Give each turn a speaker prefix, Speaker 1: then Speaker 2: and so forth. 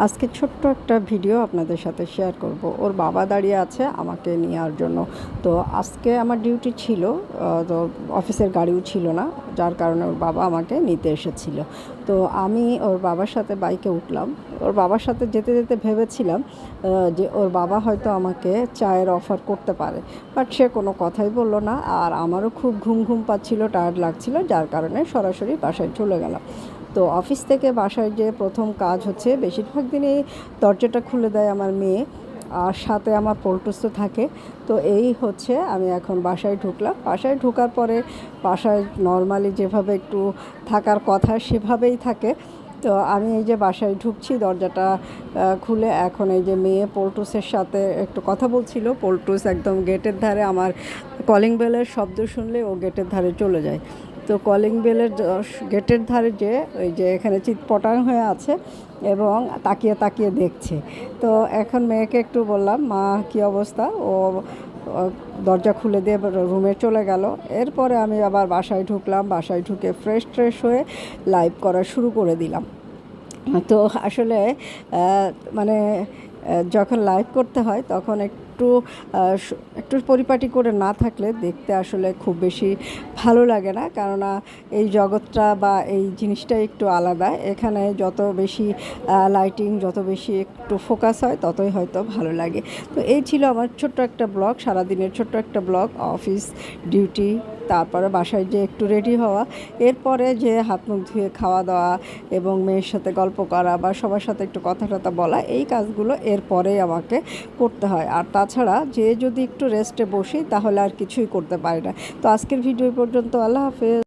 Speaker 1: আজকে ছোট্ট একটা ভিডিও আপনাদের সাথে শেয়ার করব। ওর বাবা দাঁড়িয়ে আছে আমাকে নেওয়ার জন্য। তো আজকে আমার ডিউটি ছিল তো অফিসের গাড়িও ছিল না, যার কারণে ওর বাবা আমাকে নিতে এসেছিল। তো আমি ওর বাবার সাথে বাইকে উঠলাম। ওর বাবার সাথে যেতে যেতে ভেবেছিলাম যে ওর বাবা হয়তো আমাকে চায়ের অফার করতে পারে। বাট সে কোনো কথাই বলল না। আর আমারও খুব ঘুম ঘুম পাচ্ছিল টায়ার্ড লাগছিল, যার কারণে সরাসরি বাসায় চলে গেলাম। তো অফিস থেকে বাসায় যে প্রথম কাজ হচ্ছে, বেশিরভাগ দিনই দরজাটা খুলে দেয় আমার মেয়ে আর সাথে আমার পোল্টুসও থাকে। তো এই হচ্ছে আমি এখন বাসায় ঢুকলাম। বাসায় ঢুকার পরে বাসায় নর্মালি যেভাবে একটু থাকার কথা সেভাবেই থাকে। তো আমি এই যে বাসায় ঢুকছি, দরজাটা খুলে এখন এই যে মেয়ে পোল্টুসের সাথে একটু কথা বলছিল। পোল্টুস একদম গেটের ধারে, আমার কলিং বেলের শব্দ শুনলে ও গেটের ধারে চলে যায়। তো কলিং বেলের গেটের ধারে যে, ওই যে এখানে চিৎপটাং হয়ে আছে এবং তাকিয়ে তাকিয়ে দেখছে। তো এখন মেয়েকে একটু বললাম, মা, কি অবস্থা? ও দরজা খুলে দিয়ে রুমে চলে গেল। এরপরে আমি আবার বাসায় ঢুকলাম, বাসায় ঢুকে ফ্রেশ ট্রেশ হয়ে লাইভ করা শুরু করে দিলাম। তো আসলে মানে যখন লাইভ করতে হয়, তখন একটু একটু পরিপাটি করে না থাকলে দেখতে আসলে খুব বেশি ভালো লাগে না। কেননা এই জগৎটা বা এই জিনিসটা একটু আলাদা। এখানে যত বেশি লাইটিং যত বেশি একটু ফোকাস হয়, ততই হয়তো ভালো লাগে। তো এই ছিল আমার ছোট্ট একটা ব্লগ সারাদিনের ছোট্ট একটা ব্লগ অফিস ডিউটি তারপরে বাসায় যে একটু রেডি হওয়া, এরপরে যে হাত মুখ ধুয়ে খাওয়া দাওয়া এবং মেয়ের সাথে গল্প করা বা সবার সাথে একটু কথা টথা বলা, এই কাজগুলো এরপরেই আমাকে করতে হয়। আর তাছাড়া যে যদি একটু রেস্টে বসি, তাহলে আর কিছুই করতে পারি না। তো আজকের ভিডিও পর্যন্ত। আল্লাহ হাফেজ।